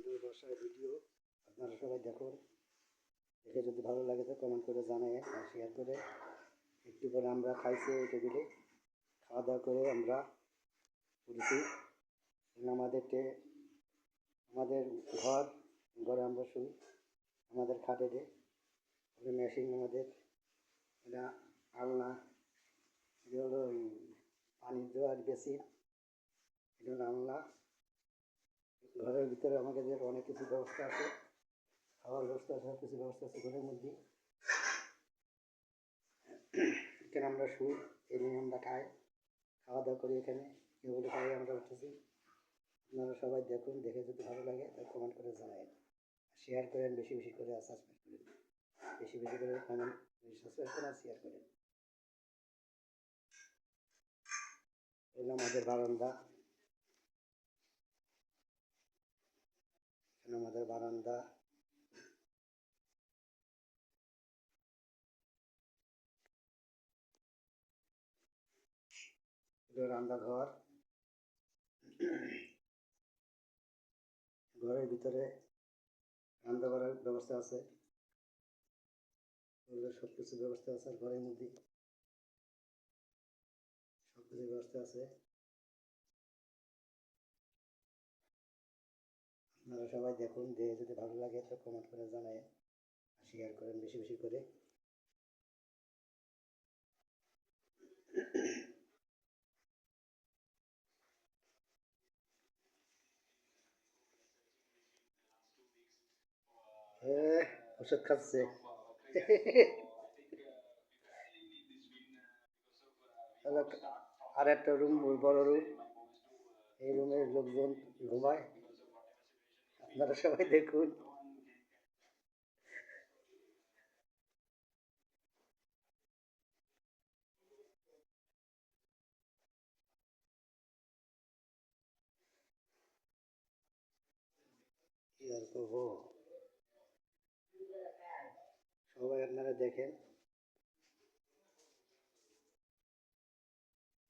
আমাদের বাসায় ভিডিও, আপনারা সবাই দেখুন। দেখে যদি ভালো লাগে তো কমেন্ট করে জানাই আর শেয়ার করে। একটু পরে আমরা খাইছি এই টেবিলে। খাওয়া দাওয়া করে আমরা উঠেছি। এবং আমাদের ঘর, ঘরে আমরা শুই। আমাদের খাটে দে ওই মেশিন আমাদের। এটা আলনা, এটা হলো ওই পানি দেওয়ার বেশি। এটা আলনা। ঘরের ভিতরে আমাদের অনেক কিছু ব্যবস্থা আছে। খাওয়ার ব্যবস্থা আছে সব কিছু ব্যবস্থা আছে ঘরের মধ্যে। এখানে আমরা শুই এখানে আমরা খাই। খাওয়া দাওয়া করি এখানে এগুলো খাই আমরা উঠেছি আপনারা সবাই দেখুন, দেখে যদি ভালো লাগে তা কমেন্ট করে জানাই শেয়ার করেন, বেশি বেশি করে সাবস্ক্রাইব করেন। বেশি বেশি করে কমেন্ট সাবস্ক্রাইব করেন শেয়ার করেন। এগুলো আমাদের বারান্দা। এখানে আমাদের বারান্দা। রান্নাঘর ঘরের ভিতরে রান্না করার ব্যবস্থা আছে। সব কিছু ব্যবস্থা আছে ঘরের মধ্যে সব কিছু ব্যবস্থা আছে। আপনারা সবাই দেখুন, দেখে যদি ভালো লাগে তো কমেন্ট করে জানায় শেয়ার করেন বেশি বেশি করে। হ্যাঁ ওষুধ খাচ্ছে। আর একটা রুম বড় রুম এই রুমের লোকজন ঘুমায়। আপনারা সবাই দেখুন। সবাই আপনারা দেখেন।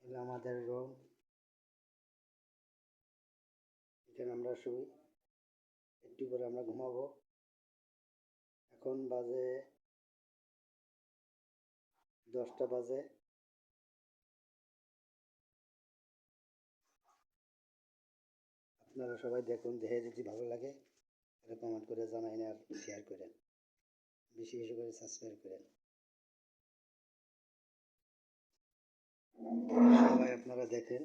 আমাদের রুম এখানে আমরা শুই। একটু করে আমরা ঘুমাবো। এখন বাজে দশটা বাজে। আপনারা সবাই দেখুন, দেখে যদি ভালো লাগে, তাহলে কমেন্ট করে জানাইন আর শেয়ার করেন। বেশি বেশি করে সাবস্ক্রাইব করেন। সবাই আপনারা দেখেন।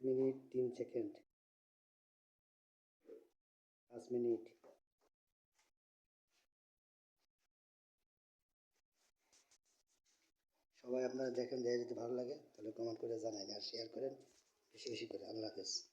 মিনিট তিন সেকেন্ড। পাঁচ মিনিট। সবাই আপনারা দেখেন দেখে যদি ভালো লাগে, তাহলে কমেন্ট করে জানান আর শেয়ার করেন। বেশি বেশি করে। আল্লাহ হাফেজ।